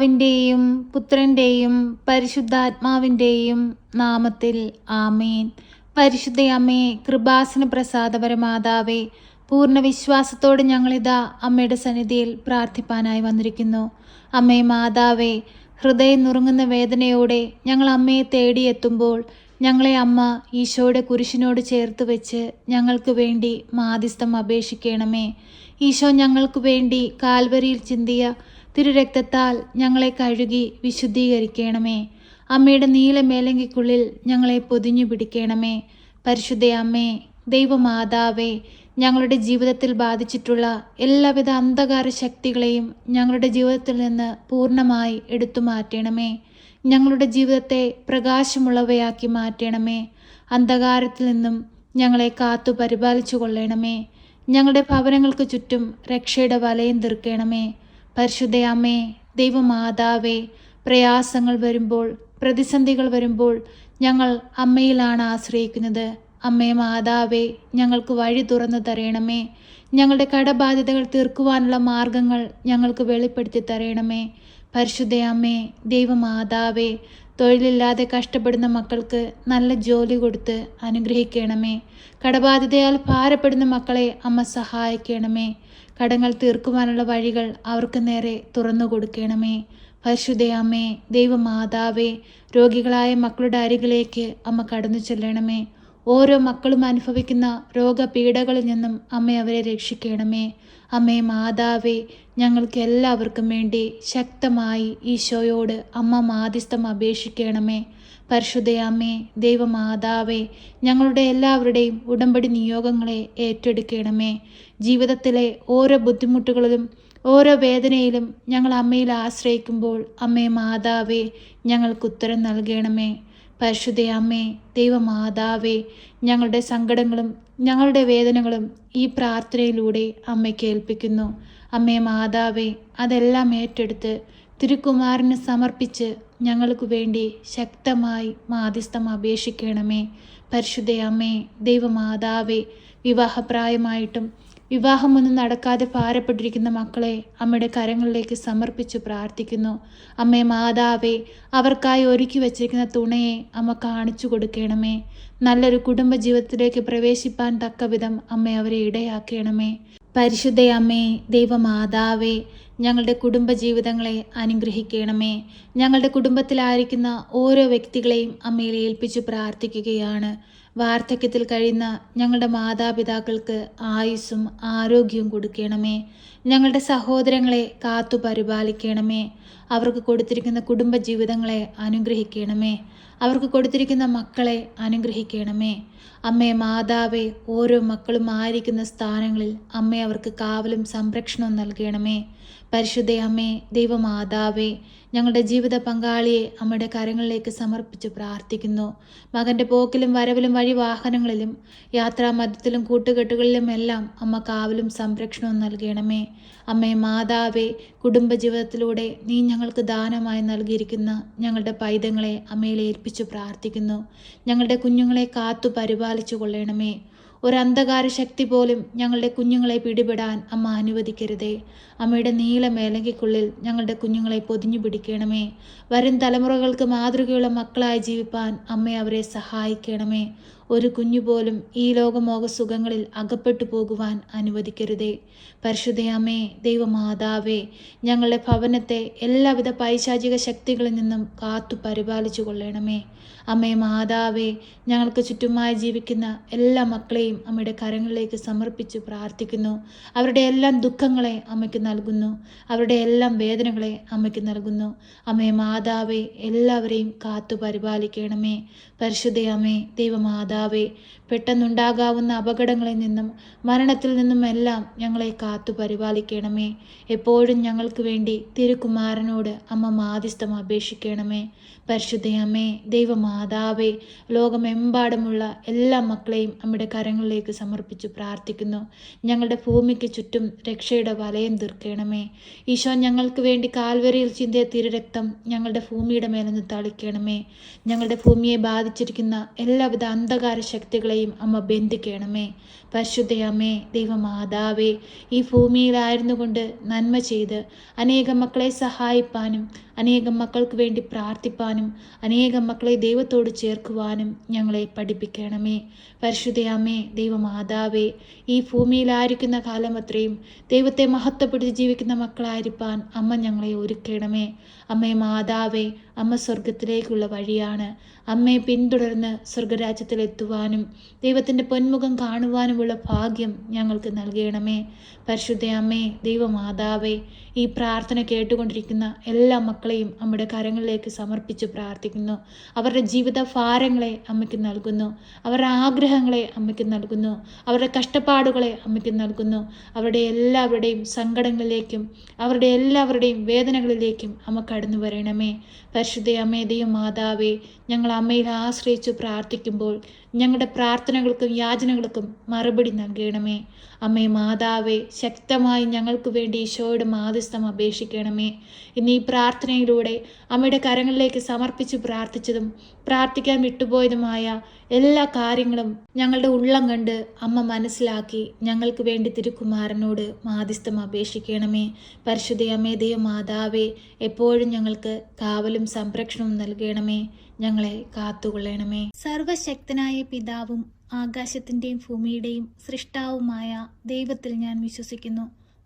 പിതാവിന്റെയും പുത്രന്റെയും പരിശുദ്ധാത്മാവിന്റെയും നാമത്തിൽ ആമേൻ. പരിശുദ്ധയമ്മേ കൃപാസന പ്രസാദപരമാതാവേ പൂർണ വിശ്വാസത്തോടെ ഞങ്ങളിതാ അമ്മയുടെ സന്നിധിയിൽ പ്രാർത്ഥിപ്പാനായി വന്നിരിക്കുന്നു. അമ്മേ മാതാവേ ഹൃദയം നുറുങ്ങുന്ന വേദനയോടെ ഞങ്ങൾ അമ്മയെ തേടിയെത്തുമ്പോൾ ഞങ്ങളെ അമ്മ ഈശോയുടെ കുരിശിനോട് ചേർത്ത് വെച്ച് ഞങ്ങൾക്ക് വേണ്ടി മാധ്യസ്ഥം അപേക്ഷിക്കണമേ. ഈശോ ഞങ്ങൾക്ക് വേണ്ടി കാൽവരിയിൽ ചിന്തിയ തിരുരക്തത്താൽ ഞങ്ങളെ കഴുകി വിശുദ്ധീകരിക്കണമേ. അമ്മയുടെ നീല മേലങ്കിക്കുള്ളിൽ ഞങ്ങളെ പൊതിഞ്ഞു പിടിക്കണമേ. പരിശുദ്ധ അമ്മേ ദൈവമാതാവേ ഞങ്ങളുടെ ജീവിതത്തിൽ ബാധിച്ചിട്ടുള്ള എല്ലാവിധ അന്ധകാര ശക്തികളെയും ഞങ്ങളുടെ ജീവിതത്തിൽ നിന്ന് പൂർണമായി എടുത്തു മാറ്റണമേ. ഞങ്ങളുടെ ജീവിതത്തെ പ്രകാശമുള്ളവയാക്കി മാറ്റണമേ. അന്ധകാരത്തിൽ നിന്നും ഞങ്ങളെ കാത്തു പരിപാലിച്ചു കൊള്ളണമേ. ഞങ്ങളുടെ ഭവനങ്ങൾക്ക് ചുറ്റും രക്ഷയുടെ വലയം തീർക്കണമേ. പരിശുദ്ധ അമ്മേ ദൈവമാതാവേ പ്രയാസങ്ങൾ വരുമ്പോൾ പ്രതിസന്ധികൾ വരുമ്പോൾ ഞങ്ങൾ അമ്മയിലാണ് ആശ്രയിക്കുന്നത്. അമ്മേ മാതാവേ ഞങ്ങൾക്ക് വഴി തുറന്നു തരയണമേ ഞങ്ങളുടെ കടബാധ്യതകൾ തീർക്കുവാനുള്ള മാർഗങ്ങൾ ഞങ്ങൾക്ക് വെളിപ്പെടുത്തി തരയണമേ പരിശുദ്ധ അമ്മേ ദൈവമാതാവേ തൊഴിലില്ലാതെ കഷ്ടപ്പെടുന്ന മക്കൾക്ക് നല്ല ജോലി കൊടുത്ത് അനുഗ്രഹിക്കണമേ. കടബാധ്യതയാൽ ഭാരപ്പെടുന്ന മക്കളെ അമ്മ സഹായിക്കണമേ. കടങ്ങൾ തീർക്കുവാനുള്ള വഴികൾ അവർക്ക് നേരെ തുറന്നു കൊടുക്കണമേ. പരിശുദ്ധ അമ്മേ ദൈവമാതാവേ രോഗികളായ മക്കളുടെ അരികിലേക്ക് അമ്മ കടന്നു ചെല്ലണമേ. ഓരോ മക്കളും അനുഭവിക്കുന്ന രോഗപീഠകളിൽ നിന്നും അമ്മ അവരെ രക്ഷിക്കണമേ. അമ്മേ മാതാവേ ഞങ്ങൾക്ക് എല്ലാവർക്കും വേണ്ടി ശക്തമായി ഈശോയോട് അമ്മ മാധ്യസ്ഥം അപേക്ഷിക്കണമേ. പരിശുദ്ധയമ്മേ ദൈവമാതാവേ ഞങ്ങളുടെ എല്ലാവരുടെയും ഉടമ്പടി നിയോഗങ്ങളെ ഏറ്റെടുക്കണമേ. ജീവിതത്തിലെ ഓരോ ബുദ്ധിമുട്ടുകളിലും ഓരോ വേദനയിലും ഞങ്ങൾ അമ്മയിൽ ആശ്രയിക്കുമ്പോൾ അമ്മേ മാതാവേ ഞങ്ങൾക്ക് ഉത്തരം നൽകണമേ. പരിശുദ്ധ അമ്മേ ദൈവമാതാവേ ഞങ്ങളുടെ സങ്കടങ്ങളും ഞങ്ങളുടെ വേദനകളും ഈ പ്രാർത്ഥനയിലൂടെ അമ്മയ്ക്ക് ഏൽപ്പിക്കുന്നു അമ്മേ മാതാവേ അതെല്ലാം ഏറ്റെടുത്ത് തിരുക്കുമാരന് സമർപ്പിച്ച് ഞങ്ങൾക്ക് വേണ്ടി ശക്തമായി മാധ്യസ്ഥം അപേക്ഷിക്കണമേ. പരിശുദ്ധയമ്മേ ദൈവമാതാവേ വിവാഹപ്രായമായിട്ടും വിവാഹമൊന്നും നടക്കാതെ ഭാരപ്പെട്ടിരിക്കുന്ന മക്കളെ അമ്മയുടെ കരങ്ങളിലേക്ക് സമർപ്പിച്ചു പ്രാർത്ഥിക്കുന്നു. അമ്മേ മാതാവേ അവർക്കായി ഒരുക്കി വച്ചിരിക്കുന്ന തുണയെ അമ്മ കാണിച്ചു കൊടുക്കണമേ. നല്ലൊരു കുടുംബ ജീവിതത്തിലേക്ക് പ്രവേശിപ്പാൻ തക്കവിധം അമ്മ അവരെ ഇടയാക്കണമേ. പരിശുദ്ധ അമ്മേ ദൈവമാതാവേ ഞങ്ങളുടെ കുടുംബ ജീവിതങ്ങളെ അനുഗ്രഹിക്കണമേ. ഞങ്ങളുടെ കുടുംബത്തിലായിരിക്കുന്ന ഓരോ വ്യക്തികളെയും അമ്മയിൽ ഏൽപ്പിച്ചു പ്രാർത്ഥിക്കുകയാണ്. വാർദ്ധക്യത്തിൽ കഴിയുന്ന ഞങ്ങളുടെ മാതാപിതാക്കൾക്ക് ആയുസ്സും ആരോഗ്യവും കൊടുക്കണമേ. ഞങ്ങളുടെ സഹോദരങ്ങളെ കാത്തു പരിപാലിക്കണമേ അവർക്ക് കൊടുത്തിരിക്കുന്ന കുടുംബ ജീവിതങ്ങളെ അനുഗ്രഹിക്കണമേ. അവർക്ക് കൊടുത്തിരിക്കുന്ന മക്കളെ അനുഗ്രഹിക്കണമേ. അമ്മേ മാതാവേ ഓരോ മക്കളും ആയിരിക്കുന്ന സ്ഥാനങ്ങളിൽ അമ്മ അവർക്ക് കാവലും സംരക്ഷണവും നൽകണമേ. പരിശുദ്ധ അമ്മേ ദൈവമാതാവേ ഞങ്ങളുടെ ജീവിത പങ്കാളിയെ അമ്മയുടെ കരങ്ങളിലേക്ക് സമർപ്പിച്ച് പ്രാർത്ഥിക്കുന്നു. മകന്റെ പോക്കിലും വരവിലും വഴി വാഹനങ്ങളിലും യാത്രാമധ്യത്തിലും കൂട്ടുകെട്ടുകളിലും എല്ലാം അമ്മ കാവലും സംരക്ഷണവും നൽകണമേ. അമ്മേ മാതാവേ കുടുംബജീവിതത്തിലൂടെ നീ ഞങ്ങൾക്ക് ദാനമായി നൽകിയിരിക്കുന്ന ഞങ്ങളുടെ പൈതങ്ങളെ അമ്മയിൽ ഏൽപ്പിച്ചു പ്രാർത്ഥിക്കുന്നു. ഞങ്ങളുടെ കുഞ്ഞുങ്ങളെ കാത്തു പരിപാലിച്ചു കൊള്ളണമേ. ഒരു അന്ധകാര ശക്തി പോലും ഞങ്ങളുടെ കുഞ്ഞുങ്ങളെ പിടിപെടാൻ അമ്മ അനുവദിക്കരുതേ. അമ്മയുടെ നീല മേലങ്കിക്കുള്ളിൽ ഞങ്ങളുടെ കുഞ്ഞുങ്ങളെ പൊതിഞ്ഞു പിടിക്കണമേ. വരും തലമുറകൾക്ക് മാതൃകയുള്ള മക്കളായി ജീവിപ്പാൻ അമ്മ അവരെ സഹായിക്കണമേ. ഒരു കുഞ്ഞുപോലും ഈ ലോകമോക സുഖങ്ങളിൽ അകപ്പെട്ടു പോകുവാൻ അനുവദിക്കരുതേ. പരിശുദ്ധയമ്മേ ദൈവമാതാവേ ഞങ്ങളുടെ ഭവനത്തെ എല്ലാവിധ പൈശാചിക ശക്തികളിൽ നിന്നും കാത്തു പരിപാലിച്ചു കൊള്ളണമേ. അമ്മേ മാതാവേ ഞങ്ങൾക്ക് ചുറ്റുമായി ജീവിക്കുന്ന എല്ലാ മക്കളെയും അമ്മയുടെ കരങ്ങളിലേക്ക് സമർപ്പിച്ച് പ്രാർത്ഥിക്കുന്നു. അവരുടെ എല്ലാം ദുഃഖങ്ങളെ അമ്മയ്ക്ക് നൽകുന്നു. അവരുടെ എല്ലാം വേദനകളെ അമ്മയ്ക്ക് നൽകുന്നു. അമ്മേ മാതാവേ എല്ലാവരെയും കാത്തു പരിപാലിക്കണമേ. പരിശുദ്ധ അമ്മേ ദൈവമാതാവേ പെട്ടെന്നുണ്ടാകാവുന്ന അപകടങ്ങളിൽ നിന്നും മരണത്തിൽ നിന്നും എല്ലാം ഞങ്ങളെ കാത്തു പരിപാലിക്കണമേ. എപ്പോഴും ഞങ്ങൾക്ക് വേണ്ടി തിരുക്കുമാരനോട് അമ്മ മാധ്യസ്ഥം അപേക്ഷിക്കണമേ. പരിശുദ്ധയമ്മേ ദൈവമാതാവേ ലോകമെമ്പാടുമുള്ള എല്ലാ മക്കളെയും അമ്മയുടെ കരങ്ങളിലേക്ക് സമർപ്പിച്ചു പ്രാർത്ഥിക്കുന്നു. ഞങ്ങളുടെ ഭൂമിക്ക് ചുറ്റും രക്ഷയുടെ വലയം തീർക്കണമേ. ഈശോ ഞങ്ങൾക്ക് വേണ്ടി കാൽവരിയിൽ ചിന്തിയ തിരുരക്തം ഞങ്ങളുടെ ഭൂമിയുടെ മേലൊന്ന് തളിക്കണമേ. ഞങ്ങളുടെ ഭൂമിയെ ബാധിച്ചിരിക്കുന്ന എല്ലാവിധ അന്ധകാര ശക്തികളെയും അമ്മ ബന്ധിക്കണമേ. പരിശുദ്ധയമ്മേ ദൈവമാതാവേ ഈ ഭൂമിയിലായിരുന്നു കൊണ്ട് നന്മ ചെയ്ത് അനേകം മക്കളെ സഹായിപ്പാനും അനേകം മക്കൾക്ക് വേണ്ടി പ്രാർത്ഥിപ്പാനും അനേകം മക്കളെ ദൈവത്തോട് ചേർക്കുവാനും ഞങ്ങളെ പഠിപ്പിക്കണമേ. പരിശുദ്ധയമ്മേ ദൈവമാതാവേ ഈ ഭൂമിയിലായിരിക്കുന്ന കാലം അത്രയും ദൈവത്തെ മഹത്വപ്പെടുത്തി ജീവിക്കുന്ന മക്കളായിരിക്കാൻ അമ്മ ഞങ്ങളെ ഒരുക്കണമേ. അമ്മേ മാതാവേ അമ്മ സ്വർഗത്തിലേക്കുള്ള വഴിയാണ്. അമ്മയെ പിന്തുടർന്ന് സ്വർഗരാജ്യത്തിലെത്തുവാനും ദൈവത്തിന്റെ പൊന്മുഖം കാണുവാനുമുള്ള ഭാഗ്യം ഞങ്ങൾക്ക് നൽകണമേ. പരിശുദ്ധ അമ്മേ ദൈവമാതാവേ ഈ പ്രാർത്ഥന കേട്ടുകൊണ്ടിരിക്കുന്ന എല്ലാ മക്കളെയും അമ്മയുടെ കരങ്ങളിലേക്ക് സമർപ്പിച്ച് പ്രാർത്ഥിക്കുന്നു. അവരുടെ ജീവിത ഭാരങ്ങളെ അമ്മയ്ക്ക് നൽകുന്നു. അവരുടെ ആഗ്രഹങ്ങളെ അമ്മയ്ക്ക് നൽകുന്നു. അവരുടെ കഷ്ടപ്പാടുകളെ അമ്മയ്ക്ക് നൽകുന്നു. അവരുടെ എല്ലാവരുടെയും സങ്കടങ്ങളിലേക്കും അവരുടെ എല്ലാവരുടെയും വേദനകളിലേക്കും അമ്മ കടന്നു വരണമേ. പരിശുദ്ധ അമ്മേ ദൈവം മാതാവേ ഞങ്ങൾ അമ്മയിൽ ആശ്രയിച്ചു പ്രാർത്ഥിക്കുമ്പോൾ ഞങ്ങളുടെ പ്രാർത്ഥനകൾക്കും യാചനകൾക്കും മറുപടി നൽകണമേ. അമ്മേ മാതാവേ ശക്തമായി ഞങ്ങൾക്ക് വേണ്ടി ഈശോയുടെ മാധ്യസ്ഥം അപേക്ഷിക്കണമേ. ഇന്ന് പ്രാർത്ഥനയിലൂടെ അമ്മയുടെ കരങ്ങളിലേക്ക് സമർപ്പിച്ച് പ്രാർത്ഥിച്ചതും പ്രാർത്ഥിക്കാൻ വിട്ടുപോയതുമായ എല്ലാ കാര്യങ്ങളും ഞങ്ങളുടെ ഉള്ളം കണ്ട് അമ്മ മനസ്സിലാക്കി ഞങ്ങൾക്ക് വേണ്ടി തിരുക്കുമാരനോട് മാധ്യസ്ഥം അപേക്ഷിക്കണമേ. പരിശുദ്ധ അമ്മേ ദൈവ മാതാവേ എപ്പോഴും ഞങ്ങൾക്ക് കാവലും സംരക്ഷണവും നൽകണമേ. ഞങ്ങളെ കാത്തുകൊള്ളണമേ. സർവശക്തനായ പിതാവും ആകാശത്തിന്റെയും ഭൂമിയുടെയും സൃഷ്ടാവുമായ ദൈവത്തിൽ ഞാൻ വിശ്വസിക്കുന്നു.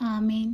ആമേൻ